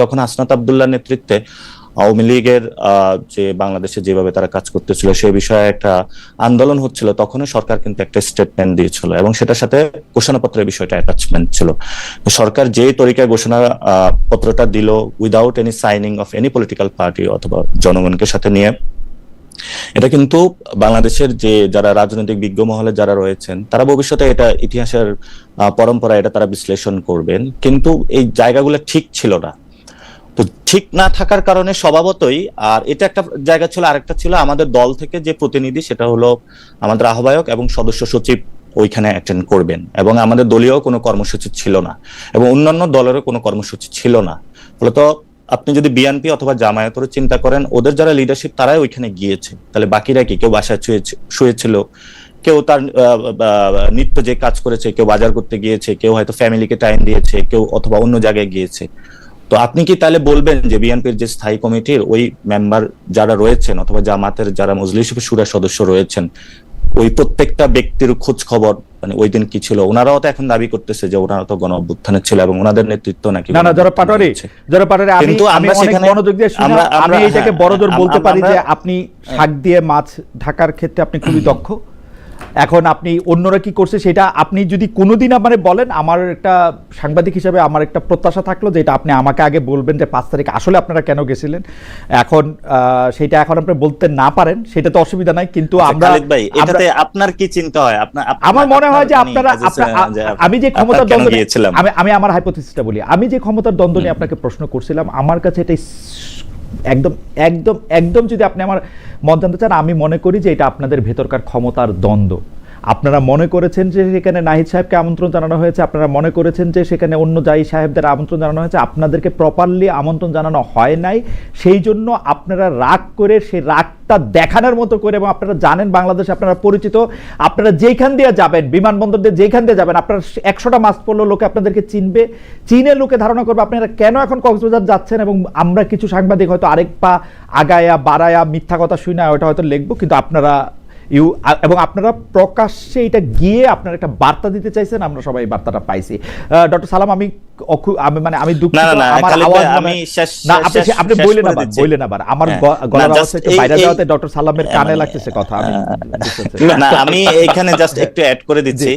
যখন আসনাত আবদুল্লাহ নেতৃত্বে আওয়ামী লীগের যে বাংলাদেশে যেভাবে তারা কাজ করতেছিল সে বিষয়ে একটা আন্দোলন হচ্ছিল তখনই সরকার কিন্তু একটা স্টেটমেন্ট দিয়েছিল এবং সেটার সাথে ঘোষণাপত্রের বিষয়টা অ্যাটাচমেন্ট ছিল। সরকার যে তরিকায় ঘোষণা পত্রটা দিল without any signing of any political party অথবা জনগণকে সাথে নিয়ে, এটা কিন্তু বাংলাদেশের যে যারা রাজনৈতিক বিজ্ঞ মহলে যারা রয়েছেন, তারা ভবিষ্যতে এটা ইতিহাসের পরম্পরা, এটা তারা বিশ্লেষণ করবেন। কিন্তু এই জায়গাগুলো ঠিক ছিল না। তো ঠিক না থাকার কারণে স্বভাবতই, আর এটা একটা জায়গা ছিল, আরেকটা ছিল আমাদের দল থেকে যে প্রতিনিধি, সেটা হলো আমাদের আহ্বায়ক এবং সদস্য সচিব ওইখানে অ্যাটেন্ড করবেন। এবং আমাদের দলীয় কোনো কর্মসূচি ছিল না এবং অন্যান্য দলেরও কোনো কর্মসূচি ছিল না। ফলত আপনি যদি বিএনপি অথবা জামায়াতের চিন্তা করেন, ওদের যারা লিডারশিপ তারাই ওইখানে গিয়েছে। তাহলে বাকিরা কি? কেউ বাসায় শুয়ে- শুয়েছিল, কেউ তার নিত্য যে কাজ করেছে, কেউ বাজার করতে গিয়েছে, কেউ হয়তো ফ্যামিলিকে টাইম দিয়েছে, কেউ অথবা অন্য জায়গায় গিয়েছে। তো আপনি কি তাহলে বলবেন যে বিএনপির যে স্থায়ী কমিটির ওই মেম্বার যারা রয়েছেন অথবা জামাতের যারা মজলিস সুরের সদস্য রয়েছেন ওই প্রত্যেকটা ব্যক্তির খোঁজ খবর মানে ওই দিন কি ছিল? ওনারাও তো এখন দাবি করতেছে যে ওনারা তো গণ অভ্যুত্থানের ছিল এবং ওনাদের নেতৃত্ব নাকি না না যারা পাটোয়ারি যারা পাটোয়ারি আমি কিন্তু আমরা সেখানে- মনোযোগ দিয়ে আমরা- আমি হ্যাঁ, বড়জোর হ্যাঁ, বলতে পারি যে আপনি শাক দিয়ে মাছ ঢাকার ক্ষেত্রে আপনি খুবই দক্ষ। এখন আপনি অন্যরা কি করছে সেটা আপনি যদি কোনোদিন মানে বলেন আমার একটা সাংবাদিক হিসাবে আমার একটা প্রত্যাশা থাকল যে এটা আপনি আমাকে আগে বলবেন যে পাঁচ তারিখ আসলে আপনারা কেন গেছিলেন। এখন আহ, সেটা এখন আপনি বলতে না পারেন সেটা তো অসুবিধা নাই কিন্তু আচ্ছা, আমরা ভাই এটাতে আপনার কি চিন্তা হয়? আপনার আপনার- আমার মনে হয় যে আপনার আপনারা আমি যে ক্ষমতার দ্বন্দ্ব আমি আমি আমার হাইপোথিসিসটা বলি। আমি যে ক্ষমতার দ্বন্দ্ব নিয়ে আপনাকে প্রশ্ন করছিলাম আমার কাছে এটা একদম একদম একদম যদি আপনি আমার মত জানতে চান, আমি মনে করি যে এটা আপনাদের ভেতরকার ক্ষমতার দ্বন্দ্ব। আপনারা মনে করেছেন যে সেখানে নাহিদ সাহেবকে আমন্ত্রণ জানানো হয়েছে? আপনারা মনে করেছেন যে সেখানে অন্য জাহি সাহেবদের আমন্ত্রণ জানানো হয়েছে? আপনাদেরকে প্রপারলি আমন্ত্রণ জানানো হয় নাই। সেই জন্য আপনারা রাগ করে সেই রাগটা দেখানোর মতো করে এবং আপনারা জানেন বাংলাদেশে আপনারা পরিচিত। আপনারা যেইখান দিয়ে যাবেন, বিমানবন্দর দিয়ে যেইখান দিয়ে যাবেন, আপনারা একশোটা মাস পড়লেও লোকে আপনাদেরকে চিনবে। চীনে লোকে ধারণা করবে, আপনারা কেন এখন কক্সবাজার যাচ্ছেন এবং আমরা কিছু সাংবাদিক হয়তো আরেক পা আগায়া, বাড়ায়া মিথ্যা কথা শুনে ওটা হয়তো লিখব, কিন্তু আপনারা ইউ এবং আপনারা প্রকাশ্যে এটা গিয়ে আপনারা একটা বার্তা দিতে চাইছেন আমরা সবাই এই বার্তাটা পাইছি। ডক্টর সালাম আমি আমি মানে আমি দুঃখিত আমার আওয়াজ আমি মানে- না আপনি আপনি আবার আবার। আমার হ্যাঁ। গলার আওয়াজ বাইরে যাওয়াতে ডক্টর সালামের কানে মানে- লাগতেছে কথা আমি না আমি এখানে জাস্ট একটু অ্যাড করে দিচ্ছি।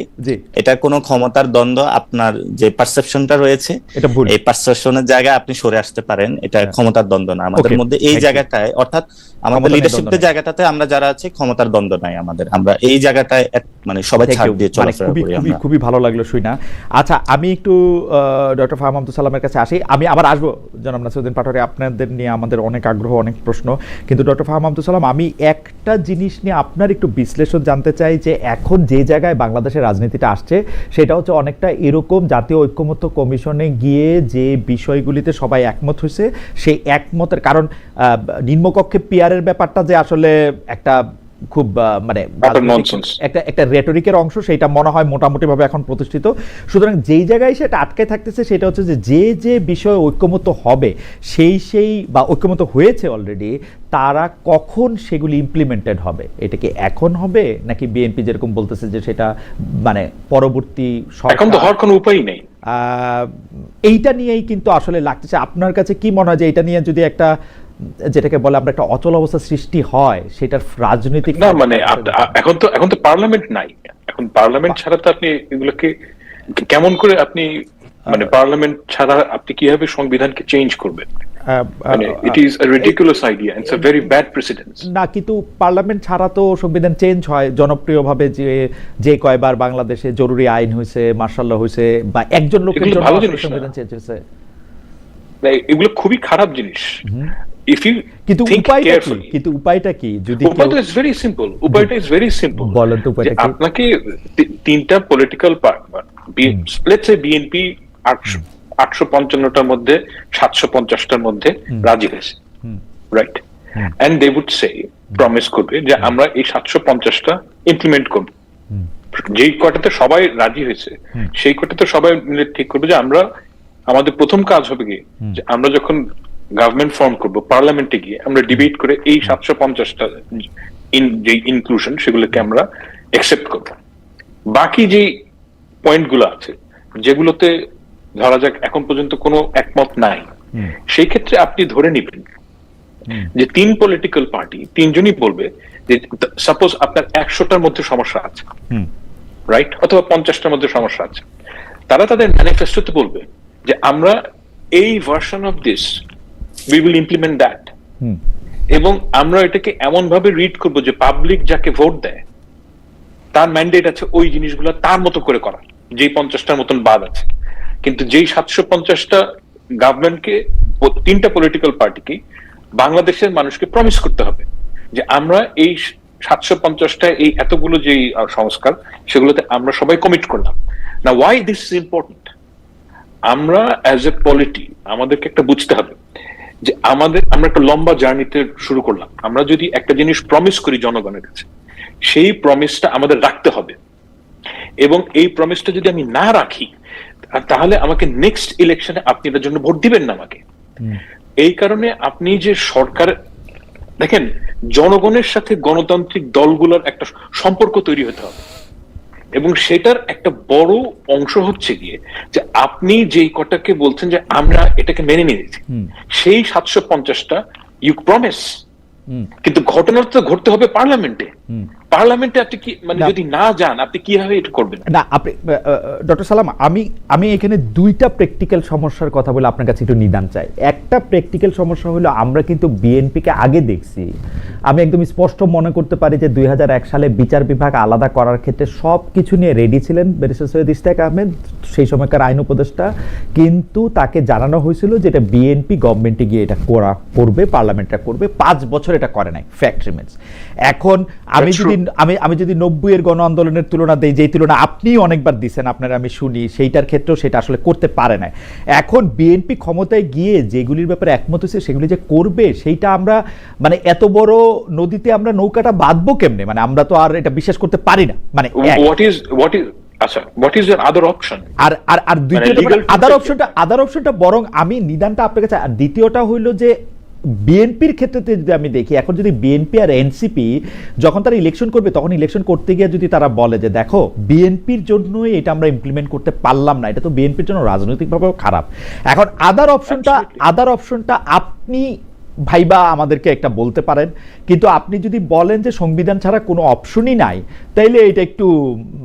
এটা কোনো ক্ষমতার দ্বন্দ্ব আপনার যে পারসেপশনটা রয়েছে এটা ভুল। এই পারসেপশনের জায়গায় আপনি সরে আসতে পারেন এটা ক্ষমতার দ্বন্দ্ব না। আমাদের মধ্যে এই জায়গাটায় অর্থাৎ আমাদের লিডারশিপের জায়গাটাতে আমরা যারা আছি ক্ষমতার দ্বন্দ্ব নাই আমাদের। আমরা এই জায়গাটায় মানে সবাই ছাড় দিয়ে মানে চলাফেরা করি আমরা। খুবই ভালো লাগল শুই না আচ্ছা আমি একটু ডক্টর ফাহাম আব্দুল সালামের কাছে আসি। আমি আবার আসব জনাব নাসিরুদ্দিন পাটোয়ারি। আপনাদের নিয়ে আমাদের অনেক আগ্রহ অনেক প্রশ্ন। কিন্তু ডক্টর ফাহাম আব্দুল সালাম আমি একটা জিনিস নিয়ে আপনার একটু বিশ্লেষণ জানতে চাই যে এখন যে জায়গায় বাংলাদেশের রাজনীতিটা আসছে সেটা হচ্ছে অনেকটা এরকম জাতীয় ঐক্যমত্য কমিশনে গিয়ে যে বিষয়গুলিতে সবাই একমত হয়েছে সেই একমতের কারণ আহ, নিম্নকক্ষে পিয়ারের ব্যাপারটা যে আসলে একটা খুব মানে একটা একটা রেটরিকের অংশ সেটা মনে হয় মোটামুটিভাবে এখন প্রতিষ্ঠিত। সুতরাং যেই জায়গায় সেটা আটকে থাকতেছে সেটা হচ্ছে যে যে যে বিষয়ে ঐক্যমত হবে সেই সেই বা ঐক্যমত হয়েছে অলরেডি তারা কখন সেগুলি ইমপ্লিমেন্টেড হবে? এটা কি এখন হবে? নাকি বিএনপি যেরকম বলতেছে যে সেটা মানে পরবর্তী এখন তো হওয়ার কোনো উপায় নেই। এইটা নিয়েই কিন্তু আসলে লাগতেছে। আপনার কাছে কি মনে হয় যে এটা নিয়ে যদি একটা যেটাকে বলে আমরা একটা অচল অবস্থা সৃষ্টি হয় সেটার রাজনৈতিক না মানে এখন তো এখন তো পার্লামেন্ট নাই। এখন পার্লামেন্ট ছাড়া তো আপনি এগুলোকে কেমন করে আপনি মানে পার্লামেন্ট ছাড়া আপনি কীভাবে সংবিধানকে চেঞ্জ করবেন? মানে না কিন্তু পার্লামেন্ট ছাড়া তো সংবিধান চেঞ্জ হয়। জনপ্রিয়ভাবে যে যে কয়বার বাংলাদেশে জরুরি আইন হয়েছে মার্শাল হয়েছে বা একজন লোকের জন্য। সংবিধান চেঞ্জ হয়েছে। এগুলো খুবই খারাপ জিনিস। ইফ ইউ কিন্তু উপায়টা কি? কিন্তু উপায়টা কি? যদি উপায়টা ইজ ভেরি সিম্পল উপায়টা ইজ ভেরি সিম্পল বলেন তো উপায়টা কি? আপনাকে তিনটা পলিটিক্যাল লেটস এ বিএনপি আটশো আটশো পঞ্চান্নটার মধ্যে সাতশো পঞ্চাশটার মধ্যে রাজি হয়েছে right and they would say promise করবে যে আমরা এই সাতশো পঞ্চাশটা ইমপ্লিমেন্ট করব। যেই কটাতে সবাই রাজি হয়েছে সেই কটাতে সবাই মিলে ঠিক করবে যে আমরা আমাদের প্রথম কাজ হবে কি? যে আমরা যখন গভর্নমেন্ট ফর্ম করব পার্লামেন্টে গিয়ে আমরা ডিবেট করে এই সাতশো পঞ্চাশটা যে ইনক্লুশন সেগুলোকে আমরা একসেপ্ট করব। বাকি যে পয়েন্টগুলো আছে যেগুলোতে ধরা যাক এখন পর্যন্ত কোনো একমত নাই সেই ক্ষেত্রে আপনি ধরে নিবেন যে তিন পলিটিক্যাল পার্টি তিনজনই বলবে যে সাপোজ আপনার একশোটার মধ্যে সমস্যা আছে রাইট অথবা পঞ্চাশটার মধ্যে সমস্যা আছে। তারা তাদের ম্যানিফেস্টোতে বলবে যে আমরা এই version of this we will implement that. এবং আমরা এটাকে এমন ভাবে রিড করব যে পাবলিক যাকে ভোট দেয় তার ম্যান্ডেট আছে ওই জিনিসগুলো তার মতো করে করা যেই পঞ্চাশটার মতন বাদ আছে। কিন্তু যেই সাতশো পঞ্চাশটা গভর্নমেন্টকে তিনটা পলিটিক্যাল পার্টিকে বাংলাদেশের মানুষকে প্রমিস করতে হবে যে আমরা এই সাতশো পঞ্চাশটা এই এতগুলো যে সংস্কার সেগুলোতে আমরা সবাই কমিট করলাম। না ওয়াই দিস ইজ ইম্পর্টেন্ট আমরা অ্যাজ এ পলিটি আমাদেরকে একটা বুঝতে হবে। যে আমাদের আমরা একটা লম্বা জার্নিতে শুরু করলাম। আমরা যদি একটা জিনিস প্রমিস করি জনগণের কাছে সেই প্রমিসটা আমাদের রাখতে হবে। এবং এই প্রমিসটা যদি আমি না রাখি তাহলে আমাকে নেক্সট ইলেকশনে আপনি এটার জন্য ভোট দিবেন না আমাকে। এই কারণে আপনি যে সরকার দেখেন জনগণের সাথে গণতান্ত্রিক দলগুলোর একটা সম্পর্ক তৈরি হতে হবে। এবং সেটার একটা বড় অংশ হচ্ছে গিয়ে যে আপনি যেই কটাকে বলছেন যে আমরা এটাকে মেনে নিয়েছি সেই সাতশো পঞ্চাশটা ইউ প্রমিস কিন্তু ঘটনা তো ঘটতে হবে পার্লামেন্টে। পার্লামেন্টে আপনি কি মানে যদি না যান আপনি কীভাবে এটা করবেন? না আপনি ডক্টর সালাম আমি আমি এখানে দুইটা প্র্যাকটিক্যাল সমস্যার কথা বলে আপনার কাছে একটু নিদান চাই। একটা প্র্যাকটিক্যাল সমস্যা হলো আমরা কিন্তু বিএনপিকে আগে দেখছি। আমি একদম স্পষ্ট মনে করতে পারি যে দুই সালে বিচার বিভাগ আলাদা করার ক্ষেত্রে সব কিছু নিয়ে রেডি ছিলেন ব্যারিস্টার সৈয়দ ইস্তাক আহমেদ সেই সময়কার আইন উপদেষ্টা। কিন্তু তাকে জানানো হয়েছিল যে এটা বিএনপি গভর্নমেন্টে গিয়ে এটা করা করবে পার্লামেন্টটা করবে। পাঁচ বছর এটা করে নাই ফ্যাক্ট রিমেন্স এখন আমি যদি আমি আমি যদি নব্বই এর গণ আন্দোলনের তুলনা দেই যেই তুলনা আপনি অনেকবার দিছেন আপনারা আমি শুনি সেইটার ক্ষেত্রেও সেটা আসলে করতে পারে না এখন বিএনপি ক্ষমতায় গিয়ে যেগুলির ব্যাপারে একমত হয়েছে সেগুলি যে করবে সেইটা আমরা মানে এত বড় নদীতে আমরা নৌকাটা বাঁধবো কেমনে? মানে আমরা তো আর এটা বিশ্বাস করতে পারি না। মানে হোয়াট ইজ হোয়াট ইজ আচ্ছা what is your other option আর আর আর দ্বিতীয়টা আদার to- অপশনটা আদার অপশনটা বরং আমি নিদানটা আপনার কাছে আর দ্বিতীয়টা হইল যে বিএনপির ক্ষেত্রে যদি আমি দেখি এখন যদি বিএনপি আর এনসিপি যখন তারা ইলেকশন করবে তখন ইলেকশন করতে গিয়ে যদি তারা বলে যে দেখো বিএনপির জন্যই এটা আমরা ইমপ্লিমেন্ট করতে পারলাম না এটা তো বিএনপির জন্য রাজনৈতিকভাবেও খারাপ। এখন আদার অপশনটা আদার অপশনটা আপনি ভাইবা আমাদেরকে একটা বলতে পারেন কিন্তু আপনি যদি বলেন যে সংবিধান ছাড়া কোনো অপশনই নাই তাইলে এটা একটু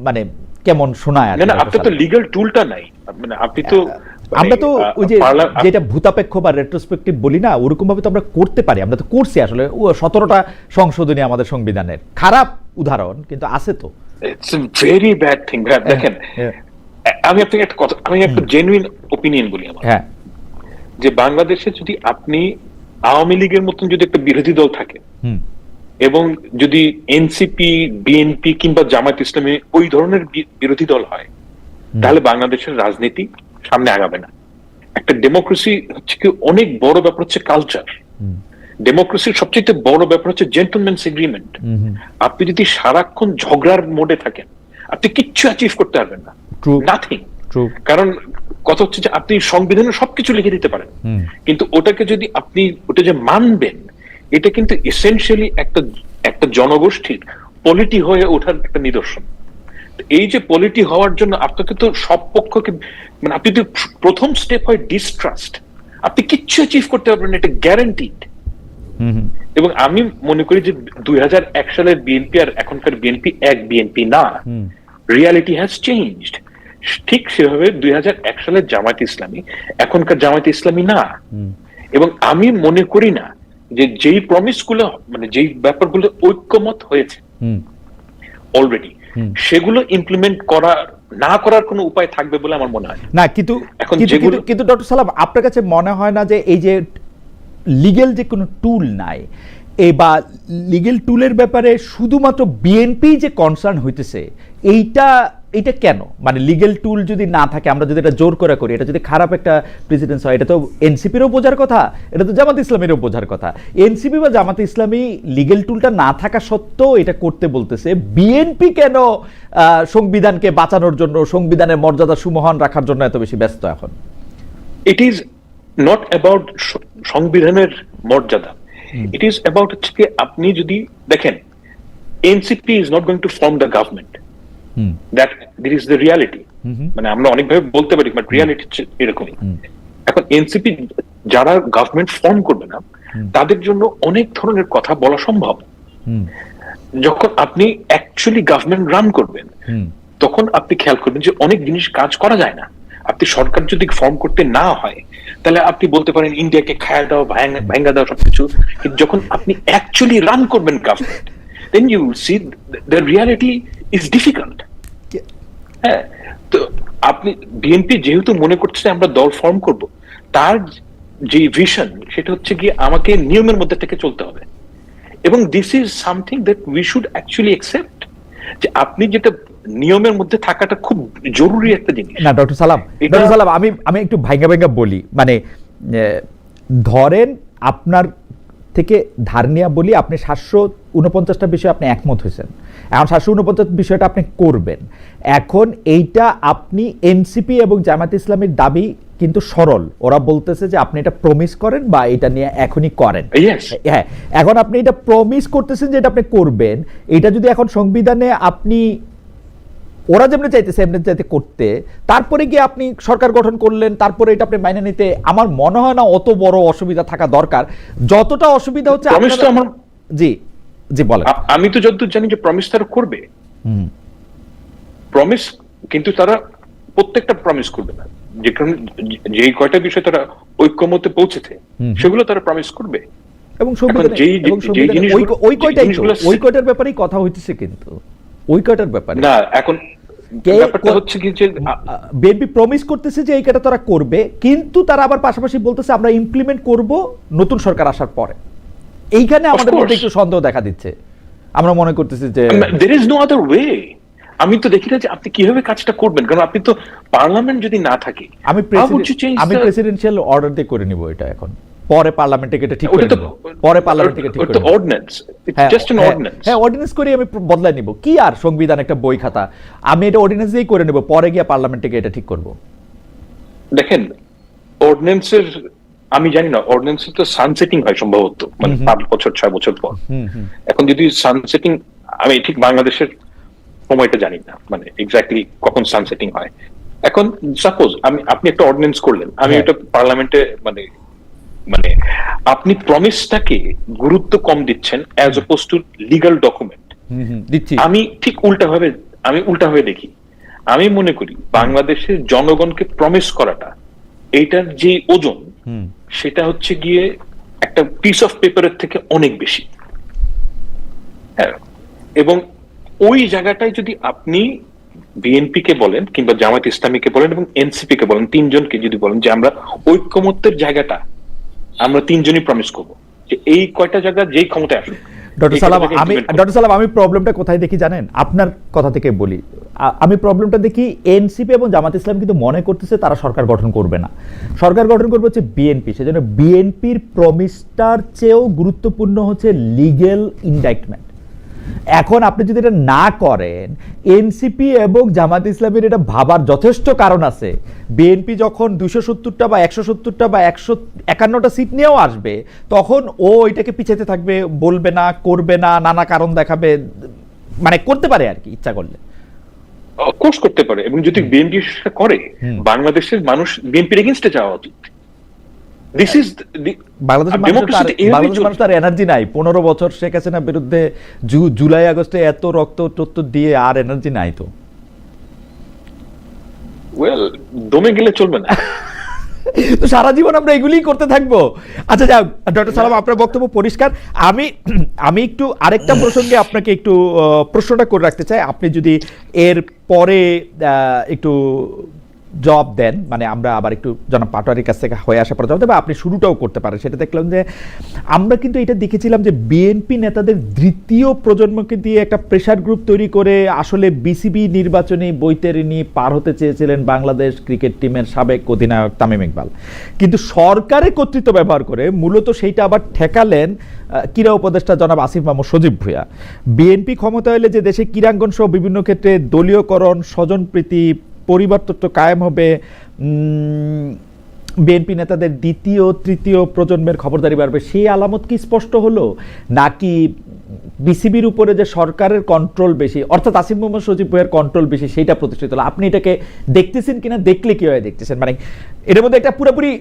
মানে কেমন শোনায় না কি, আপনার তো। লিগ্যাল টুলটা নাই। মানে আপনি তো মানে, আমরা তো ওই যে যেটা ভূতাপেক্ষ বা রেট্রোস্পেক্টিভ বলি না ওরকম ভাবে তো আমরা করতে পারি। আমরা তো করছি আসলে। সতেরোটা সংশোধনী আমাদের সংবিধানের। খারাপ উদাহরণ কিন্তু আছে তো। ইটস ভেরি ব্যাড থিং দেখেন হ্যাঁ। আমি আপনাকে একটা কথা আমি একটা জেনুইন ওপিনিয়ন বলি আমার। হ্যাঁ। যে বাংলাদেশে যদি আপনি আওয়ামী লীগের মতন যদি একটা বিরোধী দল থাকে হুম। এবং যদি এনসিপি বিএনপি কিংবা জামাত ইসলামী ওই ধরনের বিরোধী দল হয় তাহলে বাংলাদেশের রাজনীতি সামনে আগাবে না। একটা ডেমোক্রেসি হচ্ছে কি অনেক বড় ব্যাপার হচ্ছে কালচার ডেমোক্রেসির সবচেয়ে বড় ব্যাপার হচ্ছে জেন্টলম্যানস এগ্রিমেন্ট। আপনি যদি সারাক্ষণ ঝগড়ার মোডে থাকেন আপনি কিচ্ছু অ্যাচিভ করতে পারবেন না। নাথিং কারণ কথা হচ্ছে যে আপনি সংবিধানে সবকিছু লিখে দিতে পারেন। কিন্তু ওটাকে যদি আপনি ওটা যে মানবেন এটা কিন্তু এসেনশিয়ালি একটা একটা জনগোষ্ঠীর পলিটি হয়ে ওঠার একটা নিদর্শন। এই যে পলিটি হওয়ার জন্য আপনাকে তো সব পক্ষকে মানে আপনি তো প্রথম স্টেপ হয় ডিস্ট্রাস্ট আপনি কিচ্ছু অ্যাচিভ করতে পারবেন না এটা গ্যারান্টিড। এবং আমি মনে করি যে দুই হাজার এক সালের বিএনপি আর এখনকার বিএনপি এক বিএনপি না। রিয়ালিটি হ্যাজ চেঞ্জড ঠিক সেভাবে দুই হাজার এক সালের জামায়াত ইসলামী এখনকার জামায়াত ইসলামী না এবং আমি মনে করি না যে যেই প্রমিসগুলো মানে যেই ব্যাপারগুলো ঐক্যমত হয়েছে। অলরেডি সেগুলো ইমপ্লিমেন্ট করার না করার কোনো উপায় থাকবে বলে আমার মনে হয় না। কিন্তু এখন কিন্তু- যেগুলো- কিন্তু- কিন্তু ডক্টর সালাম আপনার কাছে মনে হয় না যে এই যে লিগেল যে কোনো টুল নাই এ বা লিগেল টুলের ব্যাপারে শুধুমাত্র বিএনপি যে কনসার্ন হইতেছে এইটা এইটা কেন? মানে লিগেল টুল যদি না থাকে আমরা যদি এটা জোর করে করি এটা যদি খারাপ একটা প্রেসিডেন্স হয় এটা তো এনসিপিরও বোঝার কথা এটা তো জামাত ইসলামেরও বোঝার কথা। এনসিপি বা জামাত ইসলামী লিগেল টুলটা না থাকা সত্ত্বেও এটা করতে বলতেছে বিএনপি কেন সংবিধানকে বাঁচানোর জন্য সংবিধানের মর্যাদা সুমহান রাখার জন্য এত বেশি ব্যস্ত এখন? ইট ইজ নট অ্যাবাউট সংবিধানের মর্যাদা। ইট ইজ অ্যাবাউট হচ্ছে আপনি যদি দেখেন NCP is not going to form the government that that is the reality মানে আমরা অনেকভাবে বলতে পারি বাট রিয়ালিটি এরকমই। এখন এনসিপি যারা গভর্নমেন্ট ফর্ম করবে না তাদের জন্য অনেক ধরনের কথা বলা সম্ভব। যখন আপনি অ্যাকচুয়ালি গভর্নমেন্ট রান করবেন তখন আপনি খেয়াল করবেন যে অনেক জিনিস কাজ করা যায় না। আপনি সরকার যদি ফর্ম করতে না হয় তাহলে আপনি বলতে পারেন ইন্ডিয়াকে খায়া দাও ভাঙ্গা দাও সবকিছু। যখন আপনি অ্যাকচুয়ালি রান করবেন government then you see the reality is difficult হ্যাঁ তো আপনি বিএনপি যেহেতু মনে করছে আমরা দল ফর্ম করব তার যে ভিশন সেটা হচ্ছে গিয়ে আমাকে নিয়মের মধ্যে থেকে চলতে হবে। এবং this is something that we should actually accept যে আপনি যেটা নিয়মের মধ্যে থাকাটা খুব জরুরি একটা জিনিস। না ডক্টর সালাম ডক্টর সালাম আমি আমি একটু ভাইঙ্গা ভাইঙ্গা বলি। মানে ধরেন আপনার থেকে ধার নিয়ে বলি আপনি সাতশো উনপঞ্চাশটা বিষয়ে আপনি একমত হয়েছেন। এখন সাতশো উনপঞ্চাশ বিষয়টা আপনি করবেন। এখন এইটা আপনি এনসিপি এবং জামাত ইসলামের দাবি কিন্তু সরল। ওরা বলতেছে যে আপনি এটা প্রমিস করেন বা এটা নিয়ে এখনই করেন। হ্যাঁ এখন আপনি এটা প্রমিস করতেছেন যে এটা আপনি করবেন। এটা যদি এখন সংবিধানে আপনি ওরা যেমনি চাইতেছে এমনি চাইতে করতে। তারপরে গিয়ে আপনি সরকার গঠন করলেন তারপরে এটা আপনি মাইনে নিতে আমার মনে হয় না অত বড় অসুবিধা থাকা দরকার। যতটা অসুবিধা হচ্ছে জি জি বলেন। আমি তো যতদূর জানি যে প্রমিস তারা করবে। প্রমিস কিন্তু তারা প্রত্যেকটা প্রমিস করবে না। যেখানে যেই কয়টা বিষয় তারা ঐক্যমতে পৌঁছেছে সেগুলো তারা প্রমিস করবে। এবং ওই কয়টাই ওই কয়টার ব্যাপারেই কথা হইতেছে কিন্তু। ওই কয়টার ব্যাপারে? না এখন হচ্ছে কি যে বিএনপি প্রমিস করতেছে যে তারা করবে কিন্তু তারা আবার পাশাপাশি বলতেছে আমরা ইমপ্লিমেন্ট করব নতুন সরকার আসার পরে। এইখানে আমাদের মধ্যে একটু সন্দেহ দেখা দিচ্ছে। আমরা মনে করতেছি যে there is no other way আমি তো দেখি না যে আপনি কীভাবে কাজটা করবেন কারণ আপনি তো পার্লামেন্ট যদি না থাকে আমি আমি প্রেসিডেন্সিয়াল অর্ডার দিয়ে করে নিব এটা এখন। পরে পার্লামেন্টে এটা ঠিক করে পরে পার্লামেন্টে ঠিক ওটা করে অর্ডিন্যান্স হ্যাঁ, জাস্ট অ্যান হ্যাঁ, অর্ডিন্যান্স হ্যাঁ অর্ডিন্যান্স করে আমি বদলাই নিব। কি আর সংবিধান একটা বই খাতা? আমি এটা অর্ডিন্যান্স দিয়েই করে নেব পরে গিয়ে পার্লামেন্টে গিয়ে এটা ঠিক করব। দেখেন অর্ডিন্যান্সের আমি জানি না অর্ডিন্যান্সের তো সানসেটিং হয় সম্ভবত মানে পাঁচ বছর ছয় বছর পর। এখন যদি সানসেটিং আমি ঠিক বাংলাদেশের সময়টা জানি না মানে এক্স্যাক্টলি কখন সানসেটিং হয়। এখন সাপোজ আমি আপনি একটা অর্ডিন্যান্স করলেন আমি হ্যাঁ। এটা পার্লামেন্টে মানে মানে আপনি প্রমিসটাকে গুরুত্ব কম দিচ্ছেন as oppose to legal document আমি ঠিক উল্টা ভাবে আমি উল্টা ভাবে দেখি। আমি মনে করি বাংলাদেশের জনগণকে প্রমিস করাটা এইটার যে ওজন সেটা হচ্ছে গিয়ে একটা পিস অফ পেপারের থেকে অনেক বেশি। হ্যাঁ এবং ওই জায়গাটায় যদি আপনি বিএনপি কে বলেন কিংবা জামাত ইসলামীকে বলেন এবং এনসিপি কে বলেন তিনজনকে যদি বলেন যে আমরা ঐক্যমত্যের জায়গাটা আমরা তিনজনই প্রমিস করব যে এই কয়টা জায়গা যেই ক্ষমতায় আসুক ডক্টর সালাম আমি ডক্টর সালাম আমি প্রবলেমটা কোথায় দেখি জানেন? আপনার কথা থেকে বলি। আমি প্রবলেমটা দেখি এনসিপি এবং জামাত ইসলাম কিন্তু মনে করতেছে তারা সরকার গঠন করবে না। সরকার গঠন করবে হচ্ছে বিএনপি। সেজন্য বিএনপির প্রমিসটার চেয়েও গুরুত্বপূর্ণ হচ্ছে লিগেল ইন্ডাইটমেন্ট এখন আপনি যদি এটা না করেন এনসিপি এবং জামাত ইসলামের এটা ভাবার যথেষ্ট কারণ আছে। বিএনপি যখন দুশো সত্তরটা বা একশো সত্তরটা বা একশো একান্নটা সিট নিয়েও আসবে তখন ও এটাকে পিছাতে থাকবে বলবে না করবে না নানা কারণ দেখাবে মানে করতে পারে আর কি ইচ্ছা করলে। কোর্স করতে পারে। এবং যদি বিএনপি করে বাংলাদেশের মানুষ বিএনপির এগেনস্টে যাওয়া উচিত। দিস ইজ বাংলাদেশের মানুষের তো আর- বাংলাদেশের মানুষ তার এনার্জি নাই। পনেরো বছর শেখ হাসিনার বিরুদ্ধে জুলাই আগস্টে এত রক্ত দিয়ে আর এনার্জি নাই তো। ওয়েল দমে গেলে চলবে না। তো সারা জীবন আমরা এগুলিই করতে থাকব। আচ্ছা ডক্টর সালাম আপনার বক্তব্য পরিষ্কার। আমি আমি একটু আরেকটা প্রসঙ্গে আপনাকে একটু প্রশ্নটা করে রাখতে চাই। আপনি যদি এর পরে আহ, একটু জব দেন মানে আমরা আবার একটু জনাব পাটোয়ারির কাছ থেকে হয়ে আসা পর জবাব দেবো। আপনি শুরুটাও করতে পারেন। সেটা দেখলাম যে আমরা কিন্তু এটা দেখেছিলাম যে বিএনপি নেতাদের দ্বিতীয় প্রজন্মকে দিয়ে একটা প্রেশার গ্রুপ তৈরি করে আসলে বিসিবি নির্বাচনী বৈতরণী পার হতে চেয়েছিলেন বাংলাদেশ ক্রিকেট টিমের সাবেক অধিনায়ক তামিম ইকবাল। কিন্তু সরকারের কর্তৃত্ব ব্যবহার করে মূলত সেইটা আবার ঠেকালেন ক্রীড়া উপদেষ্টা জনাব আসিফ মাহমুদ সজীব ভূয়া বিএনপি ক্ষমতা হলে যে দেশে ক্রীড়াঙ্গন সহ বিভিন্ন ক্ষেত্রে দলীয়করণ, স্বজনপ্রীতি পরিবার তত্ত্ব কায়েম হবে বিএনপি নেতাদের দ্বিতীয়, তৃতীয় প্রজন্মের খবরদারি বাড়বে। সেই আলামত কি স্পষ্ট হলো? নাকি বিসিবির উপরে যে সরকারের কন্ট্রোল বেশি, অর্থাৎ আসিফ মোহাম্মদ সজীব ভুইয়ের কন্ট্রোল বেশি, সেইটা প্রতিষ্ঠিত হলো? আপনি এটাকে দেখতেছেন কিনা, দেখলে কীভাবে দেখতেছেন? মানে এটার মধ্যে একটা পুরোপুরি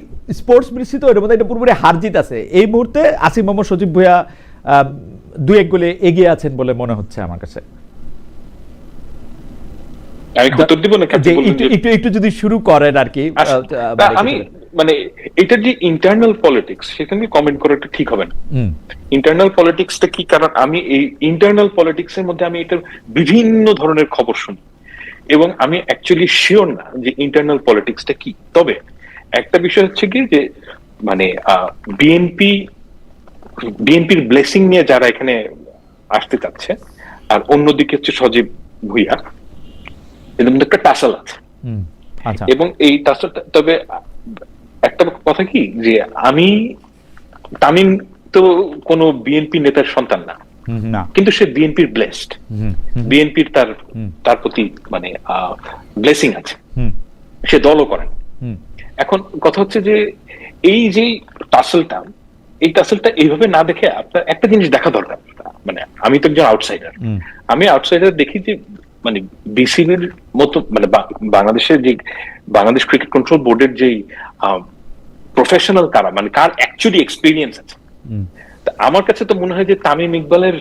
স্পোর্টস মিশ্রিত এর মধ্যে একটা পুরোপুরি হারজিত আছে। এই মুহূর্তে আসিফ মোহাম্মদ সজীব ভুইয়া দু এক গোলে এগিয়ে আছেন বলে মনে হচ্ছে আমার কাছে। আমি উত্তর দিব না যে একটু একটু যদি শুরু করেন আর কি মানে আমি মানে এটার যে ইন্টারনাল পলিটিক্স সেখানে কমেন্ট করাটা ঠিক হবে না। ইন্টারনাল পলিটিক্সটা কি? কারণ আমি এই ইন্টারনাল পলিটিক্স এর মধ্যে আমি এটার বিভিন্ন ধরনের খবর শুনি। এবং আমি অ্যাকচুয়ালি শিওর না যে ইন্টারনাল পলিটিক্সটা কি। তবে একটা বিষয় হচ্ছে কি যে মানে বিএনপি বিএনপির ব্লেসিং নিয়ে যারা এখানে আসতে চাচ্ছে আর অন্যদিকে হচ্ছে সজীব ভুইয়া মধ্যে একটা টাসাল আছে। আচ্ছা। এবং এই টাসালটা তবে একটা কথা কি যে আমি তামিম তো কোনো বিএনপি নেতার সন্তান না। কিন্তু সে বিএনপির ব্লেসড বিএনপির তার তার প্রতি মানে ব্লেসিং আছে। সে দলও করেন এখন কথা হচ্ছে যে এই যে টাসেলটা এই টাসেলটা এইভাবে না দেখে আপনার একটা জিনিস দেখা দরকার। মানে আমি তো একজন আউটসাইডার আমি আউটসাইডার দেখি যে মানে বিসিবির মতো মানে বাংলাদেশের যে বাংলাদেশ ক্রিকেট কন্ট্রোল বোর্ডের যে প্রফেশনাল কারা মানে কার অ্যাকচুয়ালি এক্সপিরিয়েন্স আছে। আমার কাছে তো মনে হয় যে তামিম ইকবালের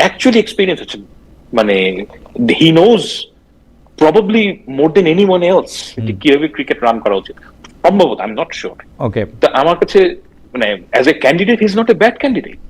অ্যাকচুয়ালি এক্সপিরিয়েন্স আছে। মানে he knows probably more than any one else কীভাবে ক্রিকেট রান করা উচিত। সম্ভবত I am not sure okay তো আমার কাছে মানে as a candidate is not a bad candidate